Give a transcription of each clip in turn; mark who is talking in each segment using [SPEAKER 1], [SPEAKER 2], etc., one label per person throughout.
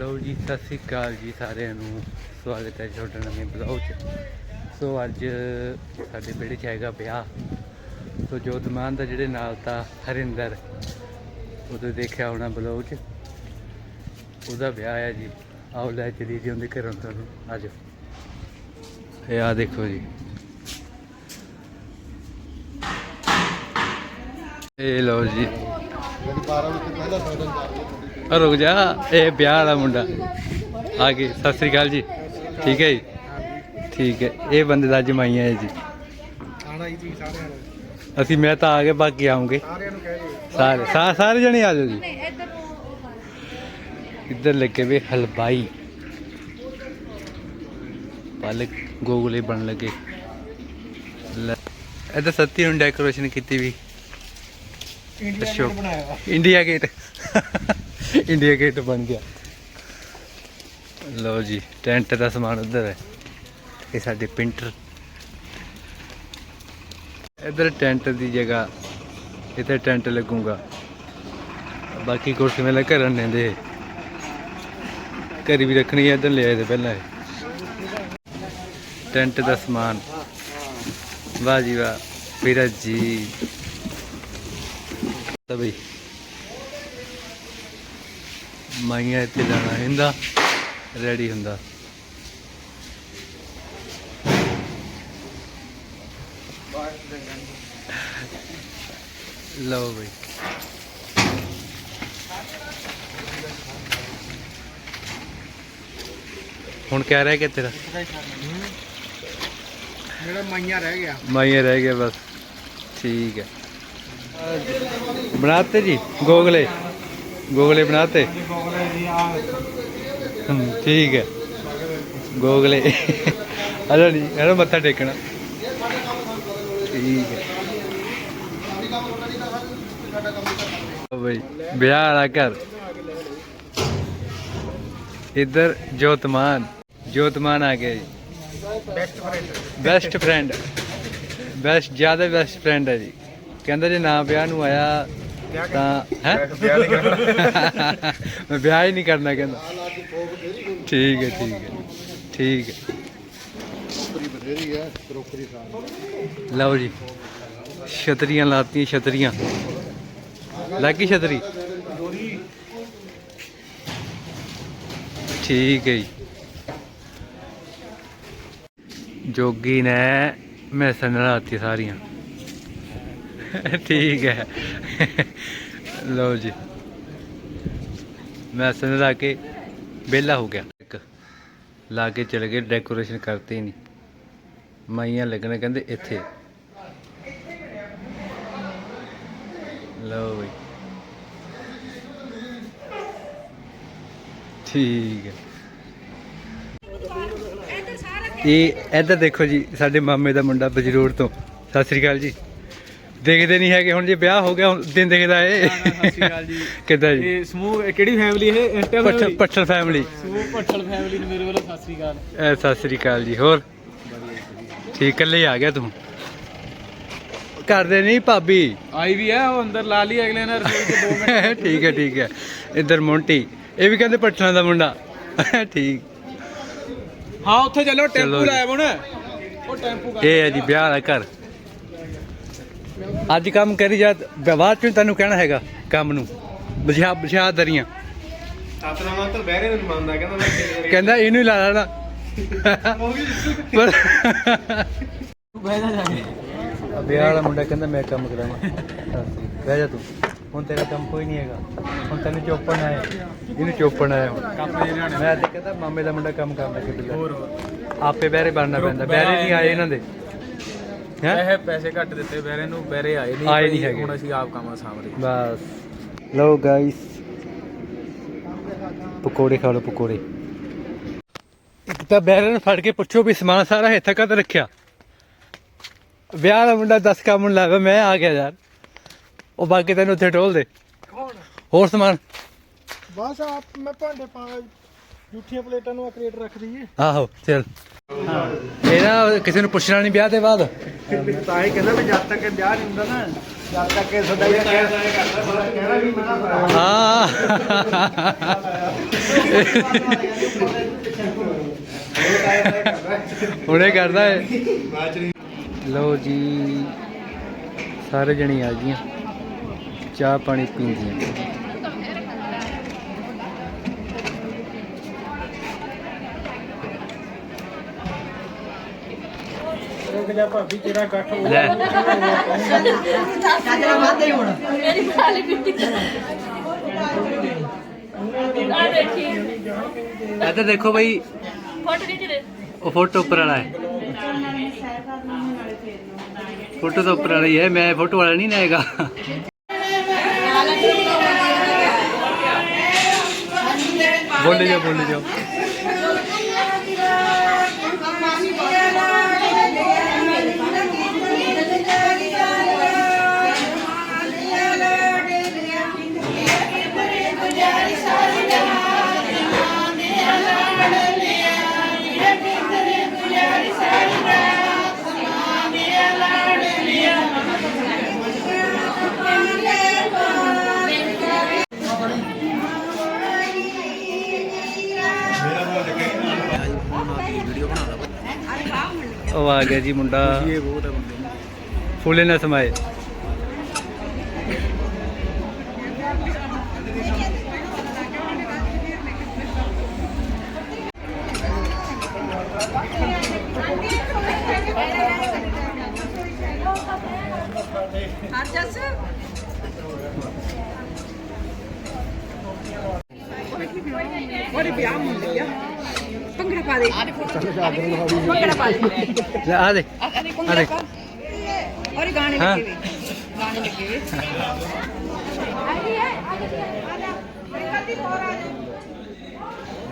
[SPEAKER 1] ਲਓ ਜੀ, ਸਤਿ ਸ੍ਰੀ ਅਕਾਲ ਜੀ ਸਾਰਿਆਂ ਨੂੰ। ਸਵਾਗਤ ਹੈ ਤੁਹਾਡੇ ਨਵੇਂ ਬਲੌਗ 'ਚ। ਸੋ ਅੱਜ ਸਾਡੇ ਵਿਹੜੇ 'ਚ ਹੈਗਾ ਵਿਆਹ। ਸੋ ਜੋਤਮਾਨ ਦਾ ਜਿਹੜੇ ਨਾਲ ਤਾਂ ਹਰਿੰਦਰ ਉਦੋਂ ਦੇਖਿਆ ਹੋਣਾ ਬਲੌਗ 'ਚ। ਉਹਦਾ ਵਿਆਹ ਹੈ ਜੀ। ਆਓ ਲੈ ਚਲੀ ਜੀ ਉਹਦੇ ਘਰੋਂ ਤੁਹਾਨੂੰ। ਆਜੋ। ਇਹ ਆ ਦੇਖੋ ਜੀ। ਇਹ ਲਓ ਜੀ। ਆ ਰੁਕ ਜਾ ਇਹ ਵਿਆਹ ਵਾਲਾ ਮੁੰਡਾ। ਆ ਗਏ ਸਤਿ ਸ੍ਰੀ ਅਕਾਲ ਜੀ। ਠੀਕ ਹੈ ਜੀ? ਠੀਕ ਹੈ ਇਹ ਬੰਦੇ ਦਾ ਜਮਾਈਆ ਹੈ ਜੀ।
[SPEAKER 2] ਆਣਾ ਹੀ ਜੀ ਸਾਰਿਆਂ ਨੂੰ।
[SPEAKER 1] ਅਸੀਂ ਮੈਂ ਤਾਂ ਆ ਕੇ ਬਾਕੀ ਆਉਂਗੇ।
[SPEAKER 2] ਸਾਰਿਆਂ ਨੂੰ ਕਹਿ ਦਿਓ।
[SPEAKER 1] ਸਾਰੇ ਸਾਰੇ ਜਣੇ ਆ ਜਾਓ ਜੀ। ਇੱਧਰ ਲੱਗੇ ਵੇ ਹਲਵਾਈ। ਪਾਲਕ ਗੋਗਲੇ ਬਣ ਲੱਗੇ। ਲੈ, ਇੱਧਰ ਸੱਤੀ ਨੂੰ ਡੈਕੋਰੇਸ਼ਨ ਕੀਤੀ ਵੀ।
[SPEAKER 2] ਇੰਡੀਆ
[SPEAKER 1] ਅੱਛਾ।
[SPEAKER 2] ਗੇਟ ਬਣਾਇਆ।
[SPEAKER 1] ਇੰਡੀਆ ਗੇਟ ਇੰਡੀਆ ਗੇਟ ਬਣ ਗਿਆ। ਲਓ ਜੀ, ਟੈਂਟ ਦਾ ਸਮਾਨ ਉਧਰ ਹੈ। ਇਹ ਸਾਡੇ ਪਿੰਟਰ। ਇਧਰ ਟੈਂਟ ਦੀ ਜਗ੍ਹਾ, ਇੱਥੇ ਟੈਂਟ ਲੱਗੂਗਾ। ਬਾਕੀ ਕੁਰਸੀ ਮੇਲੇ ਘਰਾਂ ਲੈਂਦੇ ਘਰ ਵੀ ਰੱਖਣੀ ਹੈ, ਇਧਰ ਲਿਆਏ ਤੇ ਪਹਿਲਾਂ ਟੈਂਟ ਦਾ ਸਮਾਨ। ਵਾਹ ਜੀ ਵਾਹ ਵੀਰਜ ਜੀ। ਤਾਂ ਬਈ ਮਾਈਆਂ ਇੱਥੇ ਜਾਣਾ ਹੁੰਦਾ ਰੈਡੀ ਹੁੰਦਾ। ਲਓ ਬਈ। ਹੁਣ ਕਹਿ ਰਿਹਾ ਕਿ ਤੇਰਾ?
[SPEAKER 2] ਮੇਰਾ ਮਾਈਆਂ ਰਹਿ ਗਿਆ।
[SPEAKER 1] ਮਾਈਆਂ ਰਹਿ ਗਿਆ ਬਸ। ਠੀਕ ਹੈ। ਬਣਾਤੇ ਜੀ ਗੋਗਲੇ? ਗੋਗਲੇ ਬਣਾਤੇ?
[SPEAKER 2] ਜੀ
[SPEAKER 1] ਠੀਕ ਹੈ। ਗੋਗਲੇ। ਹਲੋ ਨਹੀਂ ਹਲੋ ਮੱਥਾ ਟੇਕਣਾ। ਠੀਕ ਹੈ। ਬਈ ਵਿਆਹ ਵਾਲਾ ਘਰ। ਇੱਧਰ ਜੋਤਮਾਨ ਜੋਤਮਾਨ ਆ ਗਿਆ ਜੀ।
[SPEAKER 2] Best friend
[SPEAKER 1] best friend best ਜ਼ਿਆਦਾ ਬੈਸਟ ਫਰੈਂਡ ਹੈ ਜੀ। ਕਹਿੰਦਾ ਜੇ ਨਾ ਵਿਆਹ ਨੂੰ ਆਇਆ ਤਾਂ ਹੈ ਮੈਂ ਵਿਆਹ ਹੀ ਨਹੀਂ ਕਰਨਾ ਕਹਿੰਦਾ ਠੀਕ ਹੈ ਠੀਕ ਹੈ ਠੀਕ ਹੈ
[SPEAKER 2] ਬਥੇਰੀ ਹੈ ਕਰੋਕਰੀ ਸਾਹ
[SPEAKER 1] ਲਓ ਜੀ ਛਤਰੀਆਂ ਲਾਤੀਆਂ ਛਤਰੀਆਂ ਲੱਗੀ ਛਤਰੀ ਠੀਕ ਹੈ ਜੀ ਜੋਗੀ ਨੇ ਮੈਸਨ ਲਾਤੀ ਸਾਰੀਆਂ ਠੀਕ ਹੈ ਲਓ ਜੀ। ਮੈਂ ਮੈਸਨ ਲਾ ਕੇ ਵਿਹਲਾ ਹੋ ਗਿਆ। ਇੱਕ ਲਾ ਕੇ ਚਲੇ ਗਏ ਡੈਕੋਰੇਸ਼ਨ ਕਰਤੇ ਨਹੀਂ ਮਾਈਆਂ ਲੱਗਣੇ ਕਹਿੰਦੇ ਇੱਥੇ। ਲਓ ਬਈ। ਠੀਕ ਹੈ। ਇਹ, ਇੱਧਰ ਦੇਖੋ ਜੀ, ਸਾਡੇ ਮਾਮੇ ਦਾ ਮੁੰਡਾ ਬਜਰੂਰ ਤੋਂ। ਸਤਿ ਸ੍ਰੀ ਅਕਾਲ ਜੀ। ਦੇਖਦੇ ਨਹੀਂ ਹੈਗੇ ਹੁਣ ਜੇ ਵਿਆਹ ਹੋ ਗਿਆ ਹੁਣ ਦਿਨ ਦੇਖਦਾ ਏ
[SPEAKER 2] ਸਤਿ ਸ੍ਰੀ ਅਕਾਲ ਜੀ।
[SPEAKER 1] ਕਿੱਦਾਂ ਜੀ?
[SPEAKER 2] ਇਹ ਸਮੂਹ ਇਹ ਕਿਹੜੀ ਫੈਮਿਲੀ ਇਹ? ਇੰਟਰ
[SPEAKER 1] ਪੱਠਲ ਪੱਠਲ ਫੈਮਿਲੀ
[SPEAKER 2] ਸਮੂਹ ਪੱਠਲ ਫੈਮਿਲੀ ਨੂੰ ਮੇਰੇ ਵੱਲੋਂ ਸਤਿ ਸ੍ਰੀ ਅਕਾਲ।
[SPEAKER 1] ਐ ਸਤਿ ਸ੍ਰੀ ਅਕਾਲ ਜੀ ਹੋਰ? ਠੀਕ ਇਕੱਲੇ ਆ ਗਿਆ ਤੂੰ? ਕਰਦੇ ਨਹੀਂ ਭਾਬੀ?
[SPEAKER 2] ਆਈ ਵੀ ਹੈ ਉਹ ਅੰਦਰ ਲਾ ਲਈ ਅਗਲੇ ਨੇ ਰਸੋਈ ਚ 2 ਮਿੰਟ
[SPEAKER 1] ਠੀਕ ਹੈ ਠੀਕ ਹੈ। ਇੱਧਰ ਮੋਂਟੀ ਇਹ ਵੀ ਕਹਿੰਦੇ ਪੱਠਲਾਂ ਦਾ ਮੁੰਡਾ। ਠੀਕ।
[SPEAKER 2] ਹਾਂ ਉੱਥੇ ਚੱਲੋ ਟੈਂਪੂ। ਲਾਇਆ ਹੁਣ ਉਹ ਟੈਂਪੂ
[SPEAKER 1] ਇਹ ਹੈ ਜੀ ਵਿਆਹ ਵਾਲਾ ਘਰ। ਅੱਜ ਕੰਮ ਕਰੀ ਜਾ ਬਾਅਦ ਚ ਤੈਨੂੰ ਕਹਿਣਾ ਹੈਗਾ ਕੰਮ ਨੂੰ। ਬਸ਼ਾ ਬਸ਼ਾਦਰੀਆਂ
[SPEAKER 2] ਆਪਣਾ ਮਨ ਤਾਂ ਬਹਿਰੇ ਨੂੰ ਮੰਨਦਾ ਕਹਿੰਦਾ ਮੈਂ
[SPEAKER 1] ਕਹਿੰਦਾ ਇਹਨੂੰ ਹੀ ਲਾ ਲੈਣਾ। ਪਰ
[SPEAKER 2] ਬਹਿ ਜਾ ਜਾ ਕੇ।
[SPEAKER 1] ਵਿਆਹ ਵਾਲਾ ਮੁੰਡਾ ਕਹਿੰਦਾ ਮੈਂ ਕੰਮ ਕਰਾਵਾਂ ਬਹਿ ਜਾ ਤੂੰ। ਹੁਣ ਤੇਰਾ ਕੰਮ ਕੋਈ ਨਹੀਂ ਹੈਗਾ। ਹੁਣ ਤੈਨੂੰ ਚੋਪਣ ਆਇਆ ਇਹਨੂੰ ਚੋਪਣ ਆਇਆ ਹੁਣ।
[SPEAKER 2] ਕੰਮ ਦੇ ਰਿਹਾਣੇ
[SPEAKER 1] ਮੈਂ ਅੱਜ ਕਹਿੰਦਾ ਮਾਮੇ ਦਾ ਮੁੰਡਾ ਕੰਮ ਕਰਦਾ ਕਿ ਬਿੱਲਾ
[SPEAKER 2] ਹੋਰ ਹੋਰ।
[SPEAKER 1] ਆਪੇ ਬਹਿਰੇ ਬਣਨਾ ਪੈਂਦਾ। ਬਹਿਰੇ ਨਹੀਂ ਆਏ ਇਹਨਾਂ ਦੇ। ਹੈ?
[SPEAKER 2] ਇਹ ਪੈਸੇ ਘੱਟ ਦਿੱਤੇ ਬਹਿਰੇ ਨੂੰ ਬਹਿਰੇ ਆਏ ਨਹੀਂ
[SPEAKER 1] ਆਏ
[SPEAKER 2] ਭਾਈ,
[SPEAKER 1] ਨਹੀਂ ਹੈਗੇ।
[SPEAKER 2] ਹੁਣ ਅਸੀਂ ਆਪ ਕੰਮ ਸਾਂਭਦੇ
[SPEAKER 1] ਬਸ। ਲਓ ਗਾਇਸ ਪਕੌੜੇ ਖਾ ਲਓ ਪਕੌੜੇ। ਇੱਕ ਤਾਂ ਬੈਰਨ ਫੜ ਕੇ ਪੁੱਛੋ ਵੀ ਸਮਾਨ ਸਾਰਾ ਇੱਥੇ ਕਦ ਰੱਖਿਆ? ਵਿਆਹ ਵਾਲਾ ਮੁੰਡਾ 10 ਕੰਮ ਨੂੰ ਲਾਵੇ ਮੈਂ ਆ ਗਿਆ ਯਾਰ। ਉਹ ਬਾਕੀ ਤੈਨੂੰ ਉੱਥੇ ਢੋਲ ਦੇ।
[SPEAKER 2] ਕੌਣ?
[SPEAKER 1] ਹੋਰ ਸਮਾਨ?
[SPEAKER 2] ਬਸ ਆਪ ਮੈਂ ਭਾਂਡੇ ਪਾ ਜੂਠੀਆਂ ਪਲੇਟਾਂ ਨੂੰ ਕ੍ਰੀਏਟ ਰੱਖ ਦਈਏ।
[SPEAKER 1] ਆਹੋ ਚਲ। ਇਹ ਨਾ ਕਿਸੇ ਨੂੰ ਪੁੱਛਣਾ ਨਹੀਂ ਵਿਆਹ ਦੇ ਬਾਅਦ।
[SPEAKER 2] ਤਾਂ ਹੀ ਕਹਿੰਦਾ ਵੀ ਜਦ ਤੱਕ ਇਹ ਵਿਆਹ ਨਹੀਂ ਹੁੰਦਾ ਨਾ ਜਦ ਤੱਕ ਇਹ ਤੁਹਾਡਾ ਇਹ ਕਹਿਣਾ ਵੀ ਮਨਾ
[SPEAKER 1] ਹਾਂ। ਹੁਣੇ ਕਰਦਾ ਹੈ ਲਓ ਜੀ ਸਾਰੇ ਜਣੀ ਆ ਗਈਆਂ। ਚਾਹ ਪਾਣੀ ਪੀਂਦੀਆਂ।
[SPEAKER 2] ਰੁਕ ਜਾ ਭਾਬੀ ਤੇਰਾ ਗੱਠ ਹੋ
[SPEAKER 1] ਲੈ।
[SPEAKER 3] ਮੇਰੀ ਖਾਲੀ ਪਿੱਟੀ ਆ ਦੇਖੀ
[SPEAKER 1] ਇੱਧਰ ਦੇਖੋ ਬਈ
[SPEAKER 3] ਫੋਟੋ ਖਿੱਚ ਲੈ
[SPEAKER 1] ਉਹ ਫੋਟੋ ਉੱਪਰ ਵਾਲਾ ਹੈ। ਫੋਟੋ ਤਾਂ ਉੱਪਰ ਵਾਲਾ ਹੀ ਮੈਂ ਫੋਟੋ ਵਾਲਾ ਨਹੀਂ ਨਾ ਹੈਗਾ। ਬੋਲੇ ਜਾਓ ਬੋਲੇ ਜਾਓ। ਆ ਗਿਆ ਜੀ ਮੁੰਡਾ ਇਹ ਬਹੁਤ ਹੈ ਬੰਦੇ ਫੁੱਲੇ ਨਾ ਸਮਾਏ
[SPEAKER 4] ਭੰਗੜਾ ਪਾ ਦੇ ਭੰਗੜਾ ਪਾ ਦੇ
[SPEAKER 1] ਲੈ ਆ ਦੇ
[SPEAKER 4] ਅਰੇ
[SPEAKER 1] ਆ ਦੇ
[SPEAKER 4] ਔਰ ਗਾਣੇ
[SPEAKER 1] ਹਾਂ।
[SPEAKER 4] ਲੱਗੇ ਵੇ ਗਾਣੇ ਲੱਗੇ ਵੇ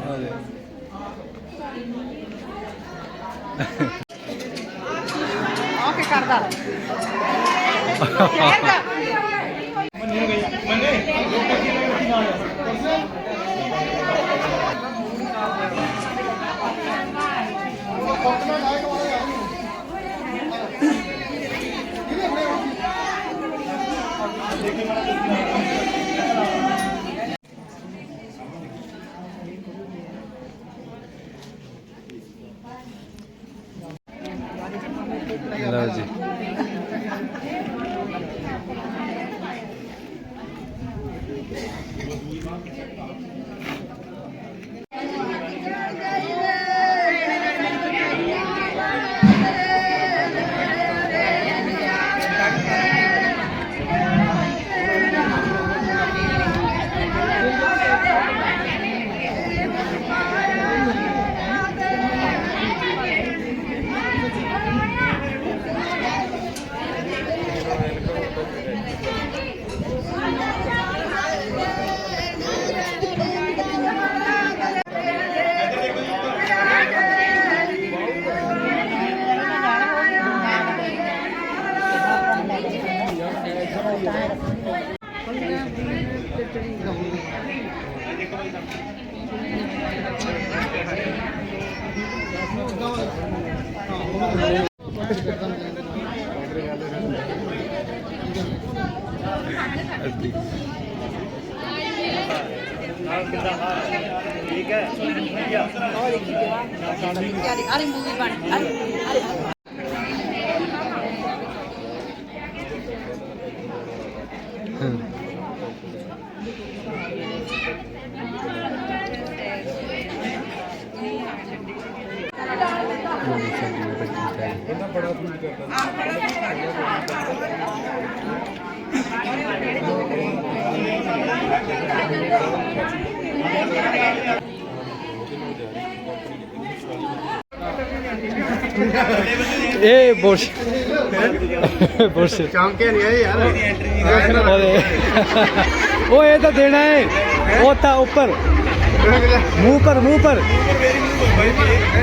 [SPEAKER 1] ਆ ਦੇ
[SPEAKER 4] ਆ ਕੇ ਕਰਦਾ
[SPEAKER 1] ਲਓ ਜੀ ਅੱਧੀ
[SPEAKER 4] ਅਰੇ ਮੂਵੀ ਬਣ ਅਰੇ
[SPEAKER 1] ਹਮ। ਮੁੰਡੀ ਛੱਡੀ ਹੋਈ ਬੱਚੀ ਚਾਹੀ ਇਹ ਬੁਰਸ਼। ਬੁਰਸ਼।
[SPEAKER 2] ਚੌਂਕੇ ਨਹੀਂ ਆਏ ਯਾਰ।
[SPEAKER 1] ਉਹ ਇਹ ਤਾਂ ਦੇਣਾ ਹੈ। ਉਹ ਤਾਂ ਉੱਪਰ। ਮੂੰਹ ਪਰ ਮੂੰਹ ਪਰ।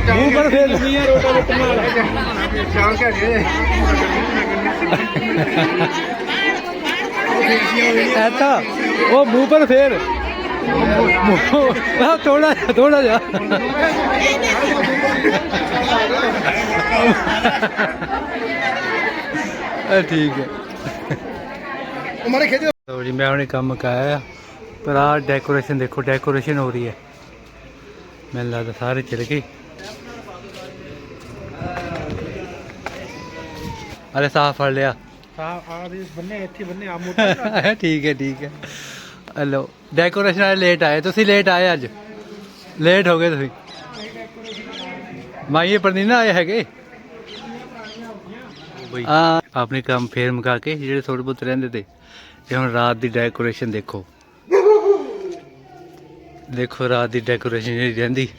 [SPEAKER 1] ਮੂੰਹ ਪਰ ਫੇਰ।
[SPEAKER 2] ਸ਼ੌਂਕ ਹੈ
[SPEAKER 1] ਜੀ ਐ ਤਾਂ ਉਹ ਮੂੰਹ ਪਰ ਫੇਰ। ਆ ਥੋੜਾ ਥੋੜਾ ਜਾ ਆ ਠੀਕ ਹੈ।
[SPEAKER 2] ਉਹ ਮਾਰੇ
[SPEAKER 1] ਖੇਜੋ ਜੀ ਮੈਂ ਹੁਣੇ ਕੰਮ ਕਾਇਆ ਪਰ ਆਹ ਡੈਕੋਰੇਸ਼ਨ ਦੇਖੋ ਡੈਕੋਰੇਸ਼ਨ ਹੋ ਰਹੀ ਹੈ। ਮੈਨੂੰ ਲੱਗਦਾ ਸਾਰੇ ਚਲੇ ਗਏ। ਅਰੇ ਸਾਫ਼ ਫੜ ਲਿਆ।
[SPEAKER 2] ਆ ਆ ਦੇ ਬੰਨੇ ਇੱਥੇ ਬੰਨੇ ਆ ਮੋਟਾ
[SPEAKER 1] ਠੀਕ ਹੈ ਠੀਕ ਹੈ। ਹਲੋ ਡੈਕੋਰੇਸ਼ਨ ਵਾਲੇ ਲੇਟ ਆਏ। ਤੁਸੀਂ ਲੇਟ ਆਏ ਅੱਜ। ਲੇਟ ਹੋ ਗਏ ਤੁਸੀਂ। ਮਾਈਏ ਪਰ ਨਹੀਂ ਨਾ ਆਏ ਹੈਗੇ। ਆ ਆਪਣੇ ਕੰਮ ਫੇਰ ਮੁਕਾ ਕੇ ਜਿਹੜੇ ਥੋੜੇ ਬਹੁਤ ਰਹਿੰਦੇ ਤੇ। ਤੇ ਹੁਣ ਰਾਤ ਦੀ ਡੈਕੋਰੇਸ਼ਨ ਦੇਖੋ। ਦੇਖੋ, ਰਾਤ ਦੀ ਡੈਕੋਰੇਸ਼ਨ ਜਿਹੜੀ ਰਹਿੰਦੀ।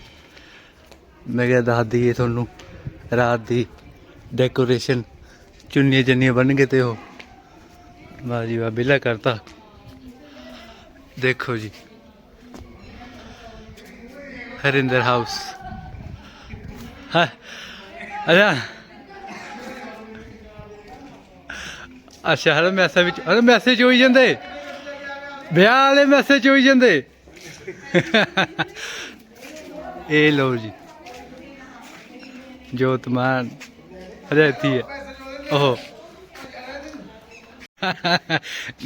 [SPEAKER 1] ਮੈਂ ਕਿਹਾ ਦੱਸ ਦਈਏ ਤੁਹਾਨੂੰ, ਰਾਤ ਦੀ ਡੈਕੋਰੇਸ਼ਨ ਚੁੰਨੀਆਂ ਜੰਨੀਆਂ ਬਣ ਗਏ ਤੇ ਉਹ। ਵਾਹ ਜੀ ਵਾਹ ਬਿਲਾ ਕਰਤਾ। ਦੇਖੋ ਜੀ। ਹਰਿੰਦਰ ਹਾਊਸ ਹਾਂ ਅਰੇ ਅੱਛਾ ਹਰ ਮੈਸੇਜ ਵਿੱਚ ਅਰੇ ਮੈਸੇਜ ਹੋਈ ਜਾਂਦੇ। ਵਿਆਹ ਵਾਲੇ ਮੈਸੇਜ ਹੋਈ ਜਾਂਦੇ। ਇਹ ਲਓ ਜੀ। ਜੋਤਮਾਨ ਰਹਤੀ ਹੈ। ਓਹ।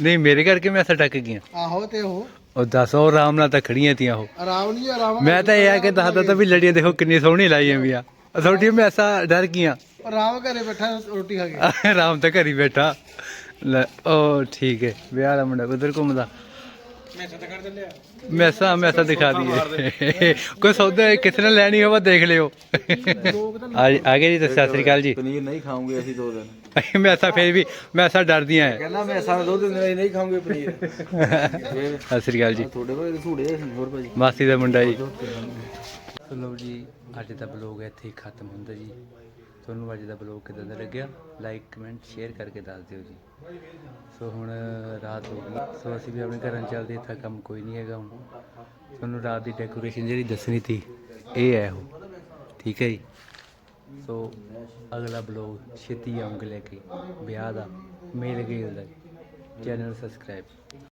[SPEAKER 1] ਨਹੀਂ ਮੇਰੇ ਕਰਕੇ ਮੈਸੇਜ ਟੱਕ ਗਈਆਂ।
[SPEAKER 2] ਆਹੋ ਤੇ ਉਹ।
[SPEAKER 1] ਉਹ ਦੱਸ ਉਹ ਆਰਾਮ ਨਾਲ ਤਾਂ ਖੜੀਆਂ ਤੀਆਂ ਉਹ।
[SPEAKER 2] ਆਰਾਮ ਨਹੀਂ ਆਰਾਮ
[SPEAKER 1] ਮੈਂ ਤਾਂ ਇਹ ਆ ਕਿ ਦੱਸਦਾ ਤਾਂ ਵੀ ਲੜੀਆਂ ਦੇਖੋ ਕਿੰਨੀ ਸੋਹਣੀ ਲਾਈਆਂ ਵੀ ਆ। ਅਥੋਟੀ ਮੈਂ ਐਸਾ ਡਰ ਗਈਆਂ।
[SPEAKER 2] ਆਰਾਮ ਘਰੇ ਬੈਠਾ ਰੋਟੀ ਖਾ ਕੇ।
[SPEAKER 1] ਆਰਾਮ ਤਾਂ ਘਰੀ ਬੈਠਾ। ਲੈ ਉਹ ਠੀਕ ਹੈ। ਵਿਆਹ ਵਾਲਾ ਮੁੰਡਾ ਉਧਰ ਘੁੰਮਦਾ?
[SPEAKER 2] ਮੈਂ ਸੱਤ ਕਰ ਚੱਲਿਆ
[SPEAKER 1] ਮੈਸਾ ਮੈਸਾ ਦਿਖਾ ਦਈਏ। ਕੋਈ ਸੌਦਾ ਕਿਸੇ ਨੇ ਲੈਣੀ ਹੋਵੇ ਦੇਖ ਲਿਓ।
[SPEAKER 2] ਤਾਂ
[SPEAKER 1] ਆ ਗਏ ਜੀ ਤਾਂ ਸਤਿ ਸ੍ਰੀ ਅਕਾਲ ਜੀ।
[SPEAKER 5] ਪਨੀਰ ਨਹੀਂ ਖਾਉਂਗੇ ਅਸੀਂ ਦੋ ਦਿਨ।
[SPEAKER 1] ਮੈਸਾ ਫੇਰ ਵੀ ਮੈਸਾ ਡਰਦੀਆਂ ਹੈ
[SPEAKER 5] ਕਹਿੰਦਾ ਮੈਂ ਸਾਰਾ ਦੋ ਦਿਨ ਨਹੀਂ ਖਾਉਂਗੇ ਪਨੀਰ।
[SPEAKER 1] ਸਤਿ ਸ੍ਰੀ ਅਕਾਲ ਜੀ।
[SPEAKER 5] ਤੁਹਾਡੇ ਕੋਲ ਝੂੜੇ ਹੋਰ ਭਾਜੀ।
[SPEAKER 1] ਮਾਸੀ ਦਾ ਮੁੰਡਾ ਜੀ। ਚਲੋ ਜੀ ਅੱਜ ਦਾ ਬਲੌਗ ਇੱਥੇ ਖਤਮ ਹੁੰਦਾ ਜੀ। ਤੁਹਾਨੂੰ ਅੱਜ ਦਾ ਬਲੌਗ ਕਿਦਾਂ ਦਾ ਲੱਗਿਆ? ਲਾਈਕ ਕਮੈਂਟ ਸ਼ੇਅਰ ਕਰਕੇ ਦੱਸ ਦਿਓ ਜੀ। ਸੋ ਹੁਣ, ਰਾਤ ਹੋ ਗਈ। ਸੋ ਅਸੀਂ ਵੀ ਆਪਣੇ ਘਰਾਂ ਨੂੰ ਚੱਲਦੇ, ਇੱਥੇ ਕੰਮ ਕੋਈ ਨਹੀਂ ਹੈਗਾ ਹੁਣ। ਤੁਹਾਨੂੰ ਰਾਤ ਦੀ ਡੈਕੋਰੇਸ਼ਨ ਜਿਹੜੀ ਦੱਸਣੀ ਸੀ, ਇਹ ਹੈ ਉਹ। ਠੀਕ ਹੈ ਜੀ? ਸੋ ਅਗਲਾ ਬਲੌਗ ਛੇਤੀ ਆਉਂਗੇ ਲੈ ਕੇ। ਵਿਆਹ ਦਾ, ਮੇਲ ਗੇਲ ਦਾ ਚੈਨਲ ਸਬਸਕ੍ਰਾਈਬ